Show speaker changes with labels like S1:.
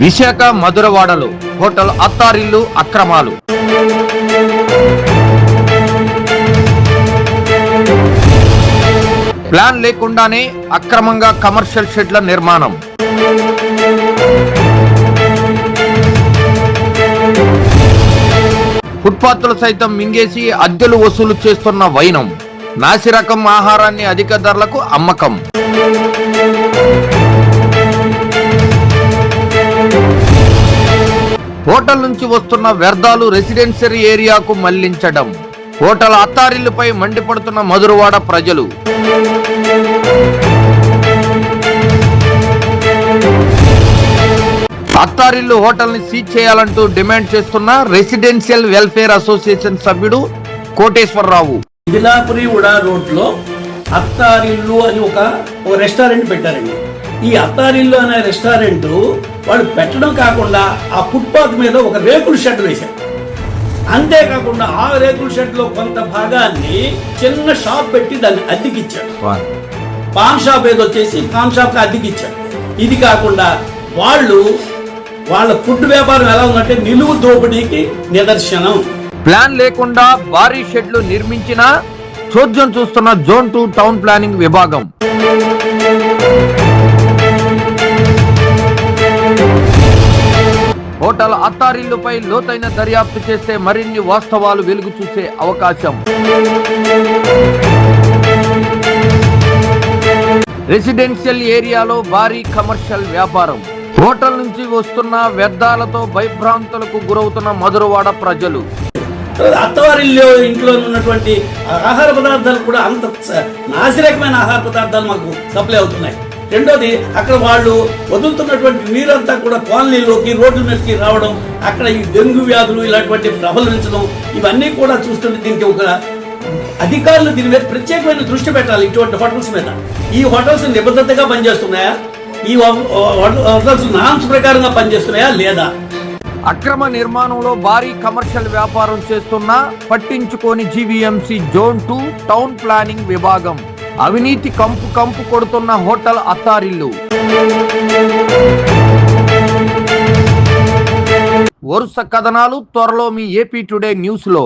S1: Visakha మధురవాడలో hotel అత్తారిల్లు అక్రమాలు. Plan లేకుండానే అక్రమంగా కమర్షియల్ షెడ్ల నిర్మాణం. ఫుట్పాత్లు సైతం మింగేసి అద్దెలు వసూలు చేస్తున్న వైనం. నాసిరకం ఆహారాన్ని అధిక ధరలకు అమ్మకం. హోటల్ నుంచి వస్తున్న వ్యర్థాలు రెసిడెన్షియల్ ఏరియాకు మళ్ళించడం. హోటల్ అత్తారిల్లుపై మండిపడుతున్న మధురవాడ ప్రజలు. అత్తారిల్లు హోటల్ని సీజ్ చేయాలంటూ డిమాండ్ చేస్తున్న రెసిడెన్షియల్ వెల్ఫేర్ అసోసియేషన్ సభ్యుడు కోటేశ్వరరావు.
S2: మిథిలాపురి ఉడా రోడ్లో అత్తారిల్లు అని ఒక రెస్టారెంట్ పెట్టారండి. ఈ అత్తారిల్లు అనే రెస్టారెంట్ వాళ్ళు పెట్టడం కాకుండా ఆ ఫుట్పాత్ మీద ఒక రేకుల షెడ్ వేశారు అంతేకాకుండా ఆ రేకుల షెడ్లో కొంత భాగాన్ని చిన్న షాప్ పెట్టి దాన్ని అద్దెకిచ్చాడు. పాన్ షాప్ ఏదో వచ్చేసి పాన్ షాప్కి అద్దెకిచ్చాడు. ఇది కాకుండా వాళ్ళు వాళ్ళ ఫుడ్ వ్యాపారం ఎలా ఉందంటే నిలువు దోపిడీకి నిదర్శనం.
S1: ప్లాన్ లేకుండా భారీ షెడ్లు నిర్మించిన చోద్యం చూస్తున్న జోన్ టూ టౌన్ ప్లానింగ్ విభాగం. హోటల్ అత్తారిల్లుపై లోతైన దర్యాప్తు చేస్తే మరిన్ని వాస్తవాలు వెలుగు చూసే అవకాశం. రెసిడెన్షియల్ ఏరియాలో భారీ కమర్షియల్ వ్యాపారం. హోటల్ నుంచి వస్తున్న వ్యర్థాలతో భయభ్రాంతులకు గురవుతున్న మధురవాడ ప్రజలు.
S2: అత్తవారిల్లో ఇంట్లో ఉన్నటువంటి ఆహార పదార్థాలు కూడా అంత నాసిరకమైన ఆహార పదార్థాలు మాకు సప్లై అవుతున్నాయి. రెండోది అక్కడ వాళ్ళు వదులుతున్నటువంటి నీరంతా కూడా కాలనీలోకి రోడ్ల మీదకి రావడం అక్కడ ఈ డెంగ్యూ వ్యాధులు ఇలాంటివంటి ప్రబలించడం ఇవన్నీ కూడా చూస్తుంటే దీనికి ఒక అధికారులు దీని మీద ప్రత్యేకమైన దృష్టి పెట్టాలి ఇటువంటి హోటల్స్ మీద. ఈ హోటల్స్ నిబద్ధతగా పనిచేస్తున్నాయా? ఈ హోటల్స్ నామ్స్ ప్రకారంగా పనిచేస్తున్నాయా లేదా?
S1: అక్రమ నిర్మాణంలో భారీ కమర్షియల్ వ్యాపారం చేస్తున్న పట్టించుకోని GVMC zone two town planning విభాగం. అవినీతి కంపు కంపు కొడుతున్న హోటల్ అత్తారిల్లు. వరుస కథనాలు త్వరలో మీ ఏపీ టుడే న్యూస్లో